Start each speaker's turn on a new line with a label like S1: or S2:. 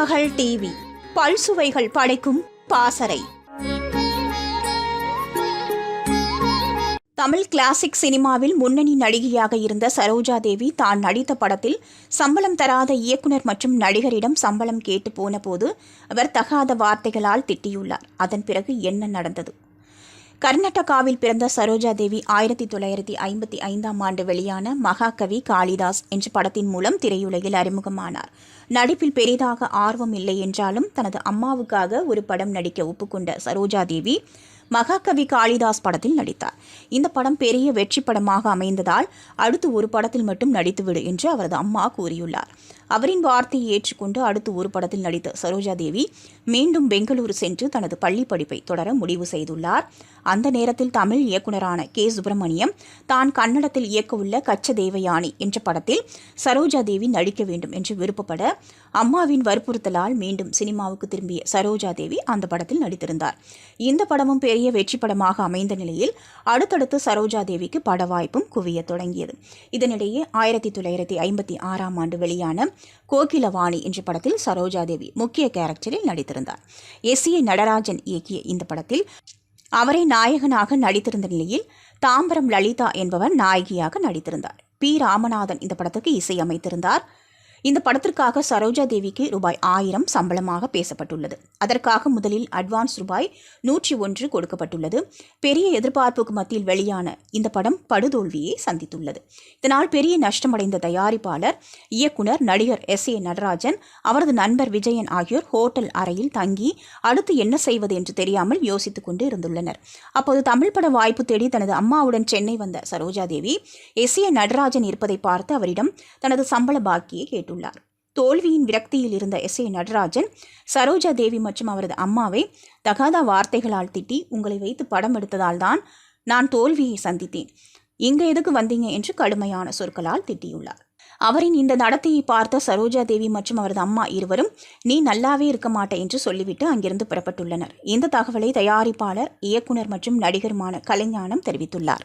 S1: மகள் டிவி. பல்சுவைகள் படைக்கும் பாசறை. தமிழ் கிளாசிக் சினிமாவில் முன்னணி நடிகையாக இருந்த சரோஜா தேவி தான் நடித்த படத்தில் சம்பளம் தராத இயக்குனர் மற்றும் நடிகரிடம் சம்பளம் கேட்டு போனபோது அவர் தகாத வார்த்தைகளால் திட்டியுள்ளார். அதன் பிறகு என்ன நடந்தது? கர்நாடகாவில் பிறந்த சரோஜா தேவி ஆயிரத்தி தொள்ளாயிரத்தி ஐம்பத்தி ஐந்தாம் ஆண்டு வெளியான மகாகவி காளிதாஸ் என்ற படத்தின் மூலம் திரையுலகில் அறிமுகமானார். நடிப்பில் பெரிதாக ஆர்வம் இல்லை என்றாலும் தனது அம்மாவுக்காக ஒரு படம் நடிக்க ஒப்புக்கொண்ட சரோஜா தேவி மகாகவி காளிதாஸ் படத்தில் நடித்தார். இந்த படம் பெரிய வெற்றி படமாக அமைந்ததால் அடுத்து ஒரு படத்தில் மட்டும் நடித்துவிடு என்று அவரது அம்மா கூறியுள்ளார். அவரின் வார்த்தையை ஏற்றுக்கொண்டு அடுத்து ஒரு படத்தில் நடித்த சரோஜா தேவி மீண்டும் பெங்களூரு சென்று தனது பள்ளி படிப்பை தொடர முடிவு செய்துள்ளார். அந்த நேரத்தில் தமிழ் இயக்குனரான கே. சுப்பிரமணியம் தான் கன்னடத்தில் இயக்கவுள்ள கச்ச தேவயானி என்ற படத்தில் சரோஜா தேவி நடிக்க வேண்டும் என்று விருப்பப்பட அம்மாவின் வற்புறுத்தலால் மீண்டும் சினிமாவுக்கு திரும்பிய சரோஜா தேவி அந்த படத்தில் நடித்திருந்தார். இந்த படமும் பெரிய வெற்றி படமாக அமைந்த நிலையில் அடுத்தடுத்து சரோஜா தேவிக்கு பட வாய்ப்பும் குவிய தொடங்கியது. இதனிடையே ஆயிரத்தி தொள்ளாயிரத்தி ஐம்பத்தி ஆறாம் ஆண்டு வெளியான கோகிலவாணி என்ற படத்தில் சரோஜா தேவி முக்கிய கேரக்டரில் நடித்திருந்தார். எஸ் ஏ நடராஜன் இயக்கிய இந்த படத்தில் அவரை நாயகனாக நடித்திருந்த நிலையில் தாம்பரம் லலிதா என்பவர் நாயகியாக நடித்திருந்தார். பி ராமநாதன் இந்த படத்துக்கு இசை அமைத்திருந்தார் இந்த படத்திற்காக சரோஜா தேவிக்கு ரூபாய் ஆயிரம் சம்பளமாக பேசப்பட்டுள்ளது. அதற்காக முதலில் அட்வான்ஸ் ரூபாய் நூற்றி ஒன்று கொடுக்கப்பட்டுள்ளது. பெரிய எதிர்பார்ப்புக்கு மத்தியில் வெளியான இந்த படம் படுதோல்வியை சந்தித்துள்ளது. இதனால் பெரிய நஷ்டமடைந்த தயாரிப்பாளர் இயக்குனர் நடிகர் எஸ் ஏ நடராஜன் அவரது நண்பர் விஜயன் ஆகியோர் ஹோட்டல் அறையில் தங்கி அடுத்து என்ன செய்வது என்று தெரியாமல் யோசித்துக் கொண்டு இருந்துள்ளனர். அப்போது தமிழ் பட வாய்ப்பு தேடி தனது அம்மாவுடன் சென்னை வந்த சரோஜா தேவி எஸ் ஏ நடராஜன் இருப்பதை பார்த்து அவரிடம் தனது சம்பள பாக்கியை கேட்டு கேட்டுள்ளார் தோல்வியின் விரக்தியில் இருந்த எஸ். ஏ. நடராஜன் சரோஜா தேவி மற்றும் அவரது அம்மாவை தகாத வார்த்தைகளால் திட்டி உங்களை வைத்து படம் எடுத்ததால் தான் நான் தோல்வியை சந்தித்தேன். இங்க எதுக்கு வந்தீங்க? என்று கடுமையான சொற்களால் திட்டியுள்ளார். அவரின் இந்த நடத்தையை பார்த்த சரோஜா தேவி மற்றும் அவரது அம்மா இருவரும் நீ நல்லாவே இருக்க மாட்டே என்று சொல்லிவிட்டு அங்கிருந்து புறப்பட்டுள்ளனர். இந்த தகவலை தயாரிப்பாளர் இயக்குனர் மற்றும் நடிகருமான கலைஞானம் தெரிவித்துள்ளார்.